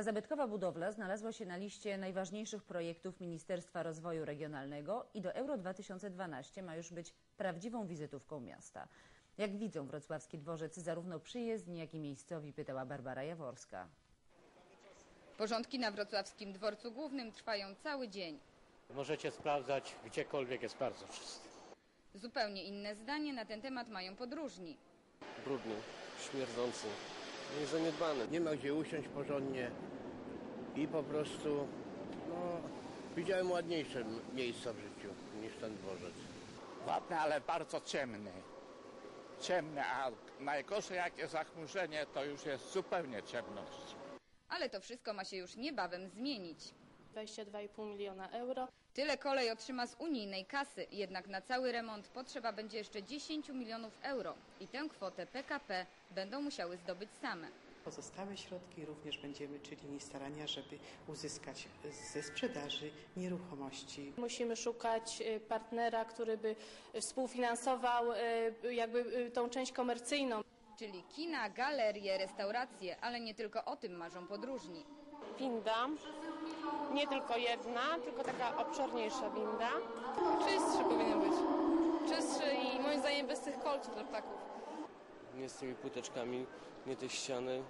Ta zabytkowa budowla znalazła się na liście najważniejszych projektów Ministerstwa Rozwoju Regionalnego i do Euro 2012 ma już być prawdziwą wizytówką miasta. Jak widzą wrocławski dworzec zarówno przyjezdni, jak i miejscowi, pytała Barbara Jaworska. Porządki na wrocławskim dworcu głównym trwają cały dzień. Możecie sprawdzać gdziekolwiek jest bardzo czysto. Zupełnie inne zdanie na ten temat mają podróżni. brudny, śmierdzący, zaniedbany. nie ma gdzie usiąść porządnie i po prostu no, widziałem ładniejsze miejsca w życiu niż ten dworzec. Ładny, ale bardzo ciemny. Ciemny, a najgorsze jak jest zachmurzenie, to już jest zupełnie ciemność. Ale to wszystko ma się już niebawem zmienić. 22,5 miliona euro. Tyle kolej otrzyma z unijnej kasy, jednak na cały remont potrzeba będzie jeszcze 10 milionów euro i tę kwotę PKP będą musiały zdobyć same. Pozostałe środki również będziemy czynili starania, żeby uzyskać ze sprzedaży nieruchomości. Musimy szukać y, partnera, który by współfinansował y, jakby y, tą część komercyjną. Czyli kina, galerie, restauracje, ale nie tylko o tym marzą podróżni. winda. Nie tylko jedna, tylko taka obszerniejsza winda. Czystszy powinien być. Czystszy i moim zdaniem bez tych kolców dla ptaków. Nie z tymi płyteczkami, nie te ściany,